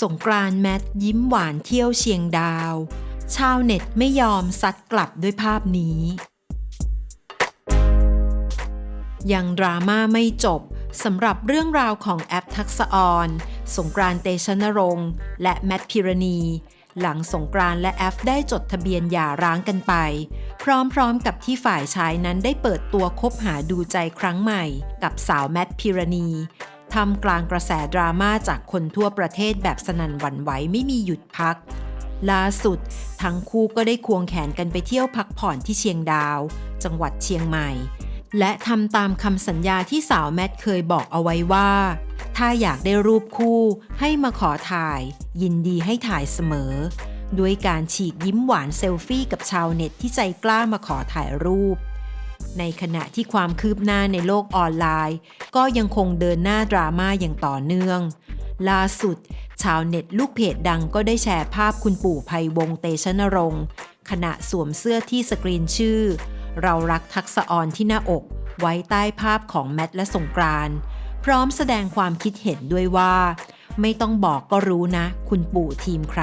สงกรานแมทยิ้มหวานเที่ยวเชียงดาว ชาวเน็ตไม่ยอมซัดกลับด้วยภาพนี้ ยังดราม่าไม่จบสำหรับเรื่องราวของแอปทักษะออน สงกรานเตชะนรงค์ และแมทพิรณี หลังสงกรานและแอฟได้จดทะเบียนหย่าร้างกันไป พร้อมๆกับที่ฝ่ายชายนั้นได้เปิดตัวคบหาดูใจครั้งใหม่ กับสาวแมทพิรณี ทำกลางกระแสดราม่าจากคนทั่วประเทศแบบสนั่นหวั่นไหวไม่มีหยุดพัก ล่าสุด ทั้งคู่ก็ได้ควงแขนกันไปเที่ยวพักผ่อนที่เชียงดาว จังหวัดเชียงใหม่ และทำตามคำสัญญาที่สาวแมทเคยบอกเอาไว้ว่า ถ้าอยากได้รูปคู่ให้มาขอถ่าย ยินดีให้ถ่ายเสมอ ด้วยการฉีกยิ้มหวานเซลฟี่กับชาวเน็ตที่ใจกล้ามาขอถ่ายรูป ในขณะที่ความคืบหน้าในโลกออนไลน์ ก็ยังคงเดินหน้าดราม่าอย่างต่อเนื่อง ล่าสุด ชาวเน็ตลูกเพจดังก็ได้แชร์ภาพคุณปู่ภัยวงศ์เตชะนรงค์ขณะสวมเสื้อที่สกรีนชื่อ เรารักทักษะออนที่หน้าอก ไว้ใต้ภาพของแมทและสงกรานพร้อมแสดงความคิดเห็นด้วยว่า ไม่ต้องบอกก็รู้นะ คุณปู่ทีมใคร